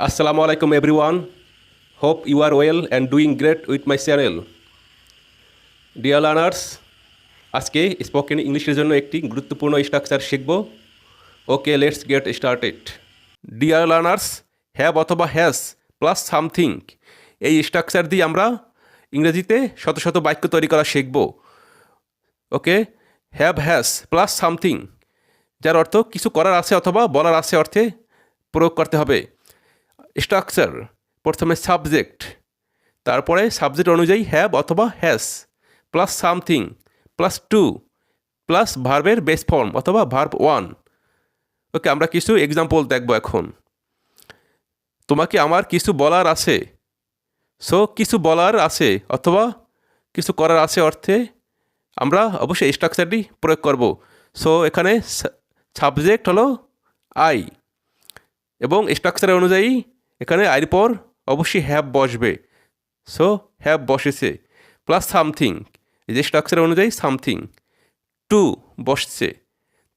Assalamu alaikum everyone. Hope you are well and doing great with my channel. Dear learners, আজকে spoken ইংলিশের জন্য একটি গুরুত্বপূর্ণ structure শিখব okay let's get started dear learners have অথবা has plus something এই structure দিয়ে আমরা ইংরেজিতে শত শত বাক্য তৈরি করা শিখব okay have has plus something যার অর্থ কিছু করার আছে অথবা বলার আছে অর্থে প্রয়োগ করতে হবে স্ট্রাকচার, প্রথমে সাবজেক্ট, তারপরে সাবজেক্ট অনুযায়ী হ্যাভ অথবা has plus something, plus to, plus ভার্বের বেস ফর্ম অথবা ভার্ব ওয়ান। ওকে, আমরা কিছু এক্সাম্পল দেখব এখন। তোমাকে আমার কিছু বলার আছে। সো কিছু বলার আছে অথবা কিছু করার আছে অর্থে আমরা অবশ্যই স্ট্রাকচারটি প্রয়োগ করব। সো এখানে সাবজেক্ট হলো আই এবং স্ট্রাকচার অনুযায়ী এখানে আইর পর অবশ্যই হ্যাভ বসবে। সো হ্যাভ বসেছে। প্লাস সামথিং এই যে স্ট্রাকচার অনুযায়ী সামথিং টু বসছে।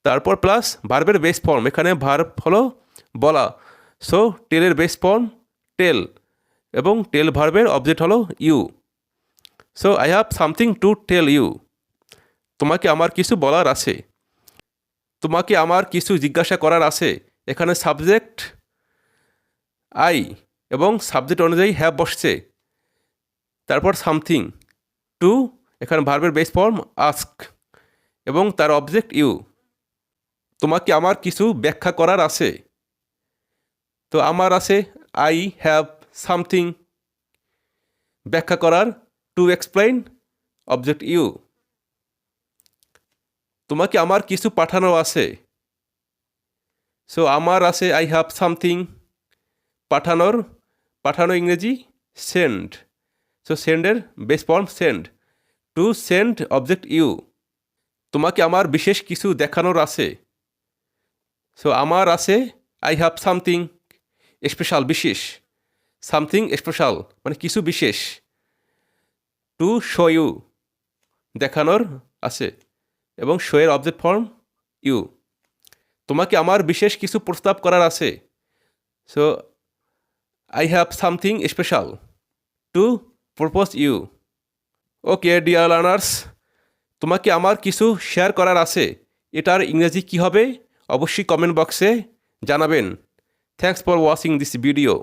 তারপর প্লাস ভার্বের বেস ফর্ম এখানে ভার্ব হলো বলা। সো টেলের বেস ফর্ম টেল এবং টেল ভার্বের অবজেক্ট হলো you so I have something to tell you তোমাকে আমার কিছু বলার আছে। তোমাকে আমার কিছু জিজ্ঞাসা করার আছে। এখানে সাবজেক্ট আই এবং সাবজেক্ট অনুযায়ী হ্যাভ বসছে। তারপর সামথিং টু এখানে ভার্বের বেস ফর্ম আস্ক এবং তার অবজেক্ট ইউ তোমাকে আমার কিছু ব্যাখ্যা করার আছে। তো আমার আছে আই হ্যাভ সামথিং ব্যাখ্যা করার টু এক্সপ্লেইন অবজেক্ট ইউ তোমাকে আমার কিছু পাঠানো আছে। সো আমার আছে আই হ্যাভ সামথিং পাঠানোর, পাঠানো ইংরেজি send so সেন্ডের base form send to send object you তোমাকে আমার বিশেষ কিছু দেখানোর আছে। সো আমার আছে আই হ্যাভ সামথিং স্পেশাল বিশেষ। সামথিং স্পেশাল মানে কিছু বিশেষ। টু শো ইউ দেখানোর আছে। এবং শোয়ের অবজেক্ট ফর্ম ইউ তোমাকে আমার বিশেষ কিছু প্রস্তাব করার আছে। So I have something special to propose you okay dear learners তোমাকে আমার কিছু শেয়ার করার আছে। এটার ইংরেজি কি হবে? অবশ্যই কমেন্ট বক্সে জানাবেন। Thanks for watching this video